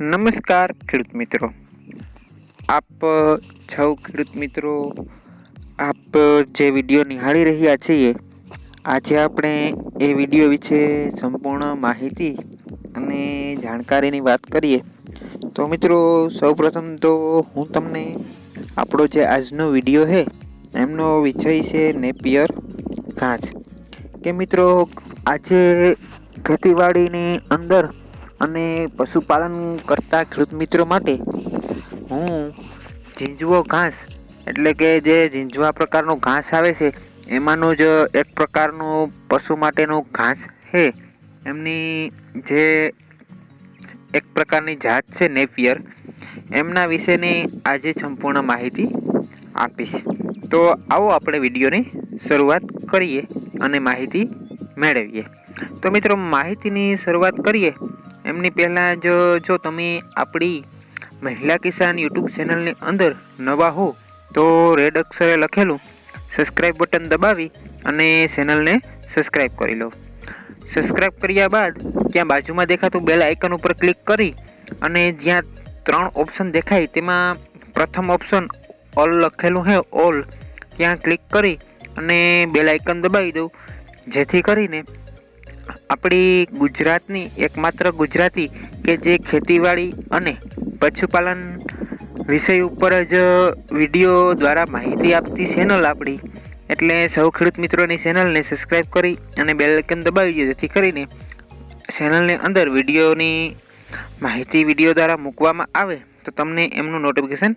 નમસ્કાર, ખેડૂત મિત્રો. આપ સૌ ખેડૂત મિત્રો, આપ જે વીડિયો નિહાળી રહ્યા છીએ, આજે આપણે એ વીડિયો વિશે સંપૂર્ણ માહિતી અને જાણકારીની વાત કરીએ. તો મિત્રો, સૌપ્રથમ તો હું તમને આપણો જે આજનો વીડિયો છે, એમનો વિષય છે નેપિયર ઘાસ. કે મિત્રો, આજે ખેતીવાડીની અંદર અને પશુપાલન કરતા ખેડૂત મિત્રો માટે હું ઝીંઝવો ઘાસ, એટલે કે જે ઝીંઝવા પ્રકારનું ઘાસ આવે છે, એમાંનું જ એક પ્રકારનું પશુ માટેનું ઘાસ છે. એમની જે એક પ્રકારની જાત છે નેપિયર, એમના વિશેની આજે સંપૂર્ણ માહિતી આપીશ. તો આવો આપણે વિડીયોની શરૂઆત કરીએ અને માહિતી મેળવીએ. તો મિત્રો, માહિતીની શરૂઆત કરીએ એમની પહેલાં જ જો તમે આપણી મહિલા કિસાન યુટ્યુબ ચેનલની અંદર નવા હો, તો રેડ અક્ષરે લખેલું સબસ્ક્રાઈબ બટન દબાવી અને ચેનલને સબસ્ક્રાઈબ કરી લો. સબસ્ક્રાઈબ કર્યા બાદ ત્યાં બાજુમાં દેખાતું બેલ આઇકન ઉપર ક્લિક કરી અને જ્યાં ત્રણ ઓપ્શન દેખાય, તેમાં પ્રથમ ઓપ્શન ઓલ લખેલું છે ઓલ ત્યાં ક્લિક કરી અને બેલ આઇકન દબાવી દઉં, જેથી કરીને આપણી ગુજરાતની એકમાત્ર ગુજરાતી કે જે ખેતીવાડી અને પશુપાલન વિષય ઉપર જ વીડિયો દ્વારા માહિતી આપતી ચેનલ આપણી. એટલે સૌ ખેડૂત મિત્રોની ચેનલને સબસ્ક્રાઈબ કરી અને બેલ આઇકન દબાવી દે, જેથી કરીને ચેનલની અંદર વિડીયોની માહિતી વીડિયો દ્વારા મૂકવામાં આવે, તો તમને એમનું નોટિફિકેશન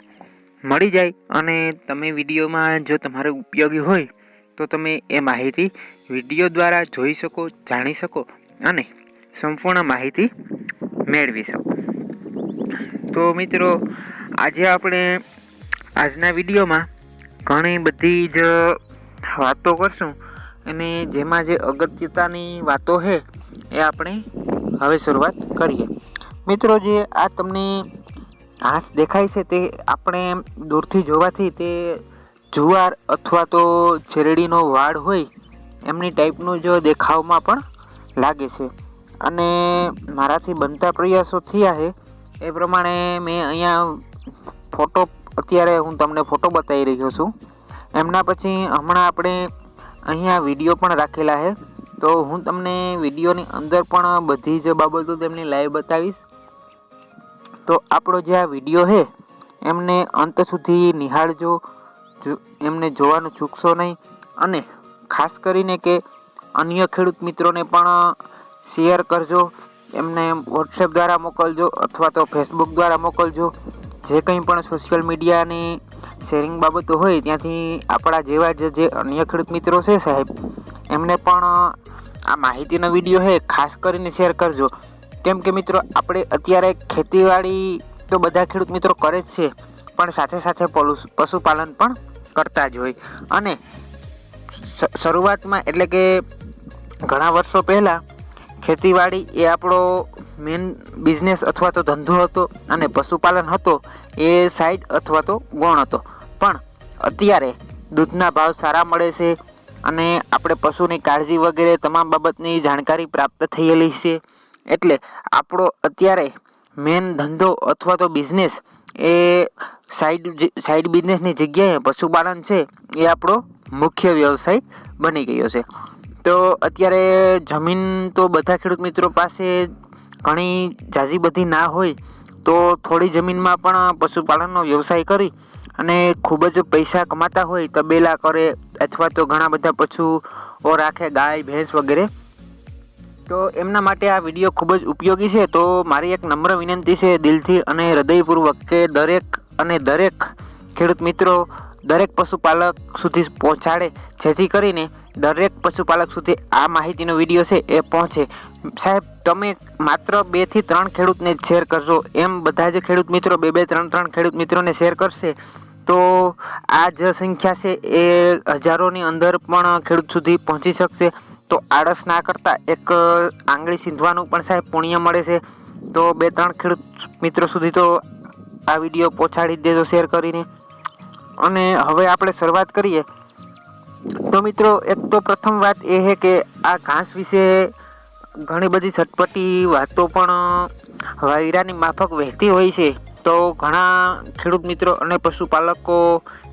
મળી જાય અને તમે વિડીયોમાં જો તમારે ઉપયોગી હોય તો તમે એ માહિતી વીડિયો દ્વારા જોઈ શકો, જાણી શકો અને સંપૂર્ણ માહિતી મેળવી શકો. તો મિત્રો, આજે આપણે આજના વિડીયોમાં ઘણી બધી જ વાતો કરશું અને જેમાં જે અગત્યતાની વાતો છે એ આપણે હવે શરૂઆત કરીએ. મિત્રો, જે આ તમને ઘાસ દેખાય છે તે આપણે દૂરથી જોવાથી તે જુવાર અથવા તો શેરડીનો વાડ હોય, એમની ટાઈપનું જો દેખાવમાં પણ લાગે છે. અને મારાથી બનતા પ્રયાસો થયા છે. એ પ્રમાણે મેં અહીંયા ફોટો, અત્યારે હું તમને ફોટો બતાવી રહ્યો છું. એમના પછી હમણાં આપણે અહીંયા વીડિયો પણ રાખેલા છે. તો હું તમને વિડીયોની અંદર પણ બધી જ બાબતો તેમની લાઈવ બતાવીશ. તો આપણો જે આ વીડિયો છે, એમને અંત સુધી નિહાળજો. એમને જોવાનું ચૂકશો નહીં. અને ખાસ કરીને કે અન્ય ખેડૂત મિત્રોને પણ શેર કરજો. એમને વોટ્સએપ દ્વારા મોકલજો અથવા તો ફેસબુક દ્વારા મોકલજો. જે કંઈ પણ સોશિયલ મીડિયાની શેરિંગ બાબતો હોય ત્યાંથી આપણા જેવા જ જે અન્ય ખેડૂત મિત્રો છે સાહેબ, એમને પણ આ માહિતીનો વીડિયો છે ખાસ કરીને શેર કરજો. કેમ કે મિત્રો, આપણે અત્યારે ખેતીવાડી તો બધા ખેડૂત મિત્રો કરે જ છે, પણ સાથે સાથે પશુપાલન પણ કરતા જ હોય. અને શરૂઆતમાં એટલે કે ઘણા વર્ષો પહેલાં ખેતીવાડી એ આપણો મેન બિઝનેસ અથવા તો ધંધો હતો અને પશુપાલન હતો એ સાઈડ અથવા તો ગૌણ હતો. પણ અત્યારે દૂધના ભાવ સારા મળે છે અને આપણે પશુની કાળજી વગેરે તમામ બાબતની જાણકારી પ્રાપ્ત થયેલી છે. એટલે આપણો અત્યારે મેન ધંધો અથવા તો બિઝનેસ એ સાઈડ સાઈડ બિઝનેસની જગ્યાએ પશુપાલન છે, એ આપણો મુખ્ય વ્યવસાય બની ગયો છે. તો અત્યારે જમીન તો બધા ખેડૂત મિત્રો પાસે ઘણી ઝાઝી બધી ના હોય, તો થોડી જમીનમાં પણ પશુપાલનનો વ્યવસાય કરી અને ખૂબ જ પૈસા કમાતા હોય, તબેલા કરે, અથવા તો ઘણા બધા પશુઓ રાખે, ગાય, ભેંસ વગેરે તો એમના માટે આ વીડિયો ખૂબ જ ઉપયોગી છે. તો મારી એક નમ્ર વિનંતી છે દિલથી અને હૃદયપૂર્વક કે દરેક અને દરેક ખેડૂત મિત્રો દરેક પશુપાલક સુધી પહોંચાડે. જેથી કરીને દરેક પશુપાલક સુધી આ માહિતીનો વીડિયો છે એ પહોંચે. સાહેબ, તમે માત્ર બેથી ત્રણ ખેડૂતને શેર કરશો. એમ બધા જ ખેડૂત મિત્રો, બે બે ત્રણ ત્રણ ખેડૂત મિત્રોને શેર કરશે. તો આ જ સંખ્યા છે એ હજારોની અંદર પણ ખેડૂત સુધી પહોંચી શકશે. તો આળસ ના કરતાં એક આંગળી સીંધવાનું પણ સાહેબ પુણ્ય મળે છે. તો બે, ત્રણ ખેડૂત મિત્રો સુધી તો આ વીડિયો પહોંચાડી દેજો શેર કરીને. અને હવે આપણે શરૂઆત કરીએ. તો મિત્રો, એક તો પ્રથમ વાત એ છે કે આ ઘાસ વિશે ઘણી બધી સટપટી વાતો પણ વાયરાની માફક વહેતી હોય છે. તો ઘણા ખેડૂત મિત્રો અને પશુપાલકો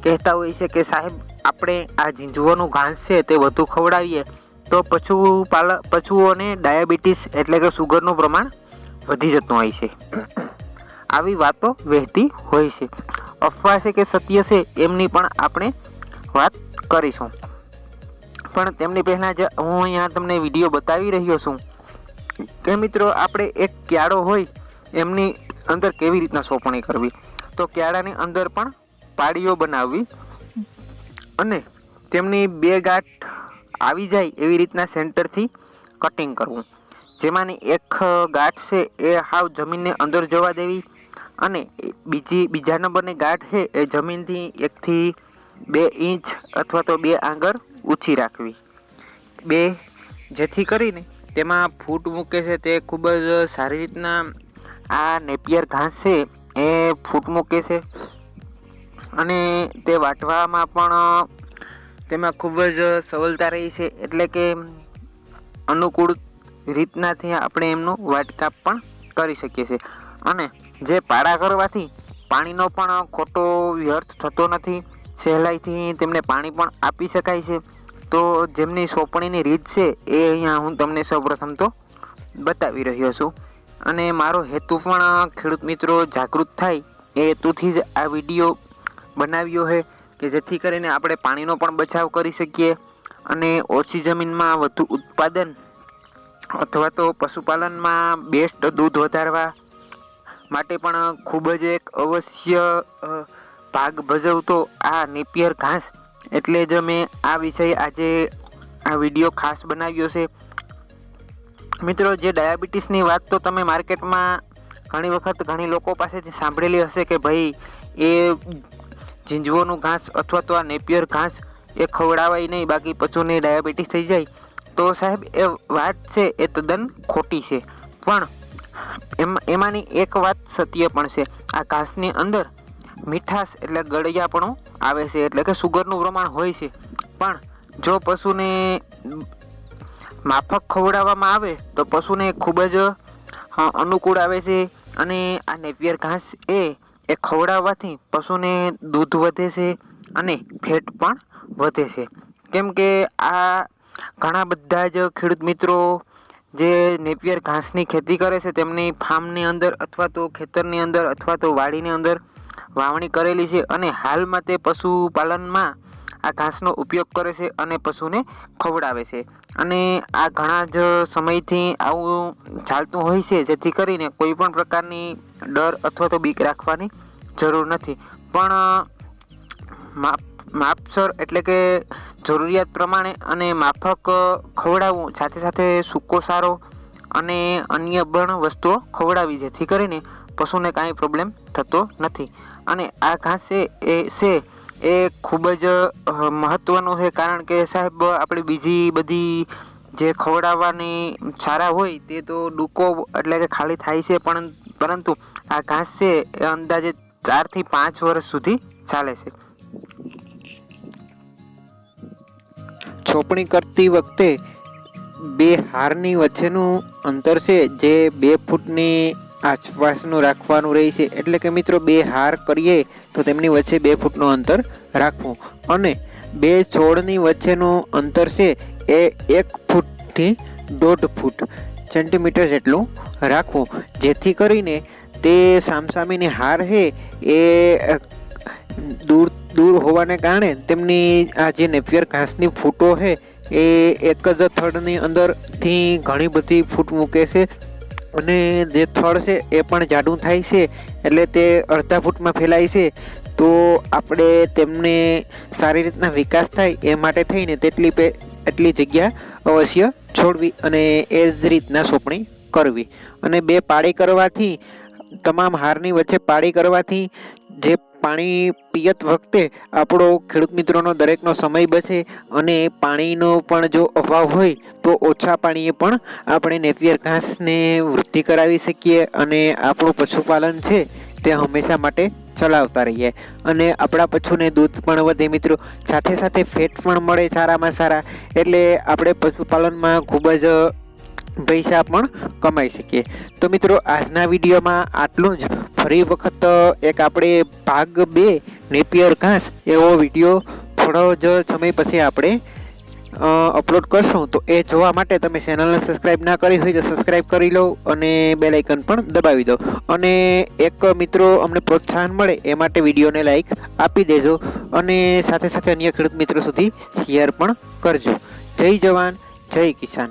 કહેતા હોય છે કે સાહેબ, આપણે આ ઝીંઝવાનું ઘાસ છે તે વધુ ખવડાવીએ. તો પશુપાલક પશુઓને ડાયાબિટીસ એટલે કે સુગરનું પ્રમાણ વધી જતું હોય છે. આવી વાતો વહેતી હોય છે. અફવા છે કે સત્ય છે એમની પણ આપણે વાત કરીશું. પણ તેમની પહેલાં જ હું અહીંયા તમને વીડિયો બતાવી રહ્યો છું કે મિત્રો આપણે એક ક્યાળો હોય એમની અંદર કેવી રીતના સોંપણી કરવી? તો ક્યાળાની અંદર પણ પાડીઓ બનાવવી અને તેમની બે ગાંઠ આવી જાય એવી રીતના સેન્ટરથી કટિંગ કરવું. જેમાંની એક ગાંઠ છે એ હાવ જમીનને અંદર જવા દેવી અને બીજી, બીજા નંબરની ગાંઠ છે એ જમીનથી એકથી બે ઇંચ અથવા તો બે આંગળ ઊંચી રાખવી. બે, જેથી કરીને તેમાં ફૂટ મૂકે છે તે ખૂબ જ સારી રીતના આ નેપિયર ઘાસ છે એ ફૂટ મૂકે છે અને તે વાટવામાં પણ તેમાં ખૂબ જ સવલતા રહી છે એટલે કે અનુકૂળ રીતનાથી આપણે એમનું વાટકાપ પણ કરી શકીએ છીએ. અને જે પાડા કરવાથી પાણીનો પણ ખોટો વ્યર્થ થતો નથી, સહેલાઈથી તેમને પાણી પણ આપી શકાય છે. તો જેમની સોંપણીની રીત છે એ અહીંયા હું તમને સૌપ્રથમ તો બતાવી રહ્યો છું. અને મારો હેતુ પણ ખેડૂત મિત્રો જાગૃત થાય એ હેતુથી જ આ વીડિયો બનાવ્યો છે. કે જેથી કરીને આપણે પાણીનો પણ બચાવ કરી શકીએ અને ઓછી જમીનમાં વધુ ઉત્પાદન અથવા તો પશુપાલનમાં બેસ્ટ દૂધ વધારવા માટે પણ ખૂબ જ એક અવશ્ય ભાગ ભજવતો આ નેપિયર ઘાસ. એટલે જ મેં આ વિષય આજે આ વીડિયો ખાસ બનાવ્યો છે. મિત્રો, જે ડાયાબિટીસની વાત તો તમે માર્કેટમાં ઘણી વખત ઘણી લોકો પાસેથી સાંભળેલી હશે કે ભાઈ, એ ઝીંઝવાનું ઘાસ અથવા તો આ નેપિયર ઘાસ એ ખવડાવાય નહીં, બાકી પશુને ડાયાબિટીસ થઈ જાય. તો સાહેબ, એ વાત છે, એ તદ્દન ખોટી છે. પણ એમ, એમાંની એક વાત સત્ય પણ છે. આ ઘાસની અંદર મીઠાશ એટલે ગળિયાપણું આવે છે, એટલે કે સુગરનું પ્રમાણ હોય છે. પણ જો પશુને માફક ખવડાવવામાં આવે, તો પશુને ખૂબ જ અનુકૂળ આવે છે. અને આ નેપિયર ઘાસ એ એ ખવડાવવાથી પશુને દૂધ વધે છે અને ફેટ પણ વધે છે. કેમ કે આ ઘણા બધા જ ખેડૂત મિત્રો જે નેપિયર ઘાસની ખેતી કરે છે, તેમની ફાર્મની અંદર અથવા તો ખેતરની અંદર અથવા તો વાડીની અંદર વાવણી કરેલી છે અને હાલમાં તે પશુપાલનમાં આ ઘાસનો ઉપયોગ કરે છે અને પશુને ખવડાવે છે. અને આ ઘણા જ સમયથી આવું ચાલતું હોય છે, જેથી કરીને કોઈ પણ પ્રકારની ડર અથવા તો બીક રાખવાની જરૂર નથી. પણ, માપ, માપસર એટલે કે જરૂરિયાત પ્રમાણે અને માફક ખવડાવવું, સાથે સાથે સૂકો સારો અને અન્ય પણ વસ્તુઓ ખવડાવી, જેથી કરીને પશુને કાંઈ પ્રોબ્લેમ થતો નથી. અને આ ઘાસ એ છે એ ખૂબ જ મહત્ત્વનું છે. કારણ કે સાહેબ, આપણે બીજી બધી જે ખવડાવવાની સારા હોય, તે તો ડૂકો એટલે કે ખાલી થાય છે, પણ, પરંતુ આ ઘાસ છે, એ અંદાજે ચારથી પાંચ વર્ષ સુધી ચાલે છે. છોપણી કરતી વખતે બે હારની વચ્ચેનું અંતર છે, જે બે ફૂટની આસપાસનું રાખવાનું રહે છે. એટલે કે મિત્રો બે હાર કરીએ તો તેમની વચ્ચે બે ફૂટનું અંતર રાખવું. અને બે છોડની વચ્ચેનું અંતર છે એ એક ફૂટથી દોઢ ફૂટ સેન્ટીમીટર જેટલું રાખવું. જેથી કરીને તે સામસામીની હાર છે એ દૂર દૂર હોવાને કારણે તેમની આ જે નેપિયર ઘાસની ફૂટો છે એ એક જ થડની અંદરથી ઘણી બધી ફૂટ મૂકે છે. અને જે થળ છે એ પણ જાડું થાય છે, એટલે તે અડધા ફૂટમાં ફેલાય છે. તો આપણે તેમને સારી રીતના વિકાસ થાય એ માટે થઈને તેટલી પે, એટલી જગ્યા અવશ્ય છોડવી અને એ જ રીતના સોંપણી કરવી. અને બે પાળી કરવાથી, તમામ હારની વચ્ચે પાળી કરવાથી જે પાણી પિયત વખતે આપણો ખેડૂત મિત્રોનો દરેકનો સમય બચે અને પાણીનો પણ જો અભાવ હોય તો ઓછા પાણીએ પણ આપણે નેપિયર ઘાસને વૃદ્ધિ કરાવી શકીએ અને આપણું પશુપાલન છે તે હંમેશા માટે ચલાવતા રહીએ. અને આપણા પશુને દૂધ પણ વધે મિત્રો. સાથે સાથે ફેટ પણ મળે સારામાં સારા. એટલે આપણે પશુપાલનમાં ખૂબ જ પૈસા પણ કમાઈ શકીએ. તો મિત્રો, આજના વિડીયોમાં આટલું જ. ફરી વખત એક આપણે ભાગ બે, નેપિયર ઘાસ, એવો વીડિયો થોડો જ સમય પછી આપણે અપલોડ કરશું. તો એ જોવા માટે તમે ચેનલને સબસ્ક્રાઈબ ના કરી હોય તો સબસ્ક્રાઈબ કરી લો અને બે લાઇકન પણ દબાવી દો. અને એક મિત્રો અમને પ્રોત્સાહન મળે એ માટે વિડીયોને લાઇક આપી દેજો અને સાથે સાથે અન્ય ખેડૂત મિત્રો સુધી શેર પણ કરજો. જય જવાન, જય કિસાન.